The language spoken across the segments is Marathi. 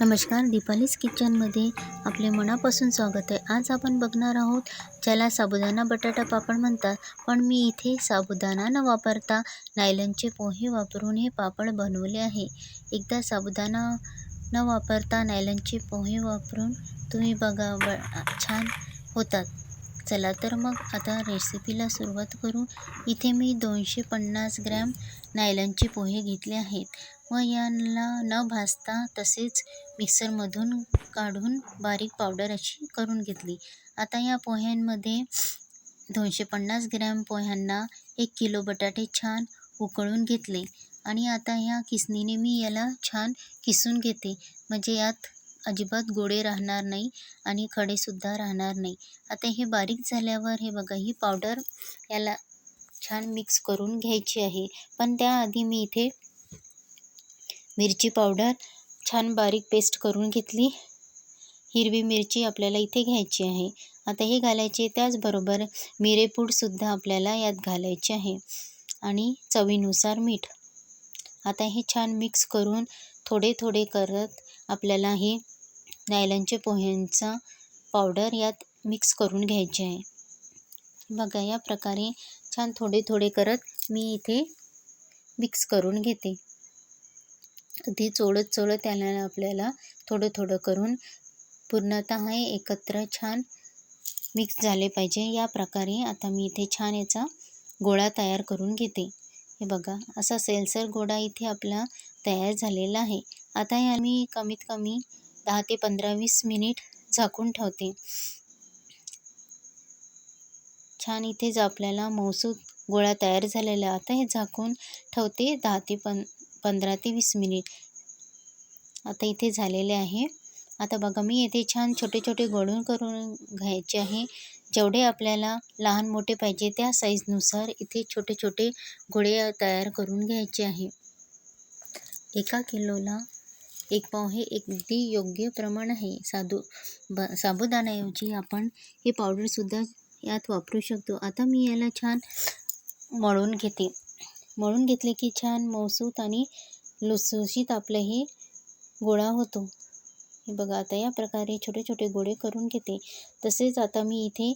नमस्कार दीपालीज किचनमध्ये आपले मनापासून स्वागत आहे. आज आपण बघणार आहोत ज्याला साबुदाणा बटाटा पापड म्हणतात. पण मी इथे साबुदाणा न वापरता नायलनचे पोहे वापरून हे पापड बनवले आहे. एकदा साबुदाणा न वापरता नायलनचे पोहे वापरून तुम्ही बघा ब छान होतात. चला तर मग आता रेसिपीला सुरुवात करू. इथे मी दोनशे पन्नास ग्रॅम नायलनचे पोहे घेतले आहेत. व यांना न भाजता तसेच मिक्सरमधून काढून बारीक पावडर अशी करून घेतली. आता या पोह्यांमध्ये दोनशे पन्नास ग्रॅम पोह्यांना एक किलो बटाटे छान उकळून घेतले आणि आता ह्या किसणीने मी याला छान किसून घेते. म्हणजे यात अजिबात गोडे राहणार नाही आणि खडेसुद्धा राहणार नाही. आता हे बारीक झाल्यावर हे बघा ही पावडर याला छान मिक्स करून घ्यायची आहे. पण त्याआधी मी इथे मिरची पावडर छान बारीक पेस्ट करून घेतली. हिरवी मिरची आपल्याला इथे घ्यायची आहे. आता हे घालायचे त्याचबरोबर मिरेपूडसुद्धा आपल्याला यात घालायचे आहे. आणि चवीनुसार मीठ. आता हे छान मिक्स करून थोडे थोडे करत आपल्याला हे नायलनचे पोह्यांचा पावडर यात मिक्स करून घ्यायचे आहे. बघा या प्रकारे छान थोडे थोडे करत मी इथे मिक्स करून घेते. ती चोळत चोळत त्याला आपल्याला थोडं थोडं करून पूर्णतः हे एकत्र छान मिक्स झाले पाहिजे. या प्रकारे आता मी इथे छान याचा गोळा तयार करून घेते. हे बघा असा सेलसर गोळा इथे आपला तयार झालेला आहे. आता या मी कमीत कमी दहा ते पंधरा वीस मिनिट झाकून ठेवते. छान इथेच आपल्याला मौसूद गोळा तयार झालेला आता हे झाकून ठेवते दहा ते पं पंधरा ते वीस मिनिट. आता इथे झालेले आहे. आता बघा मी येथे छान छोटे छोटे गोळून करून घ्यायचे आहे. जेवढे आपल्याला लहान मोठे पाहिजे त्या साईजनुसार इथे छोटे छोटे गोळे तयार करून घ्यायचे आहे. एका किलोला एक पाव हे अगदी योग्य प्रमाण आहे. साधू ब साबुदाण्याऐवजी आपण हे पावडरसुद्धा यात वापरू शकतो. आता मी याला छान मळून घेते. मळून घेतले की छान मौसूत आणि लुसलुशीत आपलं हे गोळा होतो. हे बघा आता या प्रकारे छोटे छोटे गोळे करून घेते. तसेच आता मी इथे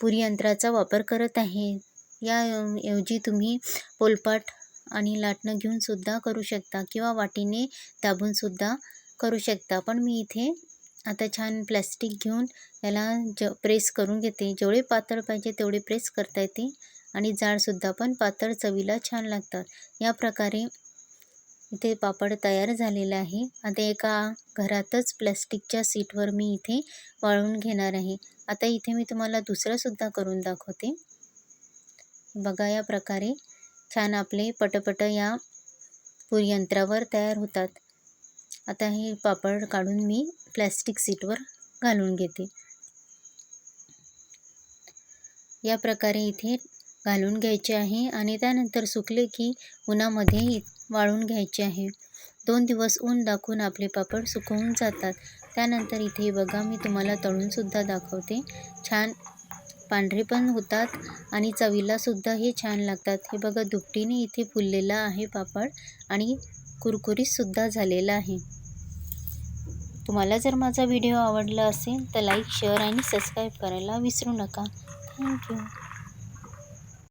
पुरी यंत्राचा वापर करत आहे. या ऐवजी तुम्ही पोलपाट आणि लाटणं घेऊनसुद्धा करू शकता किंवा वाटीने दाबूनसुद्धा करू शकता. पण मी इथे आता छान प्लॅस्टिक घेऊन याला ज प्रेस करून घेते. जेवढे पातळ पाहिजे तेवढे प्रेस करता येते. आणि जाडसुद्धा पण पातळ चवीला छान लागतात. या प्रकारे इथे पापड तयार झालेला आहे. आता एका घरातच प्लॅस्टिकच्या सीटवर मी इथे वाळून घेणार आहे. आता इथे मी तुम्हाला दुसरंसुद्धा करून दाखवते. बघा या प्रकारे छान आपले पटपट या पुरयंत्रावर तयार होतात. आता हे पापड काढून मी प्लॅस्टिक सीटवर घालून घेते. या प्रकारे इथे घालून घ्यायचे आहे आणि त्यानंतर सुकले की उन्हामध्ये वाळून घ्यायचे आहे. दोन दिवस ऊन दाखवून आपले पापड सुकवून जातात. त्यानंतर इथे बघा मी तुम्हाला तळूनसुद्धा दाखवते. छान पांढरे पण होतात आणि चवीलासुद्धा हे छान लागतात. हे बघा दुपटीने इथे फुललेला आहे पापड आणि कुरकुरीतसुद्धा झालेला आहे. तुम्हाला जर माझा व्हिडिओ आवडला असेल तर लाईक शेअर आणि सबस्क्राईब करायला विसरू नका. थँक्यू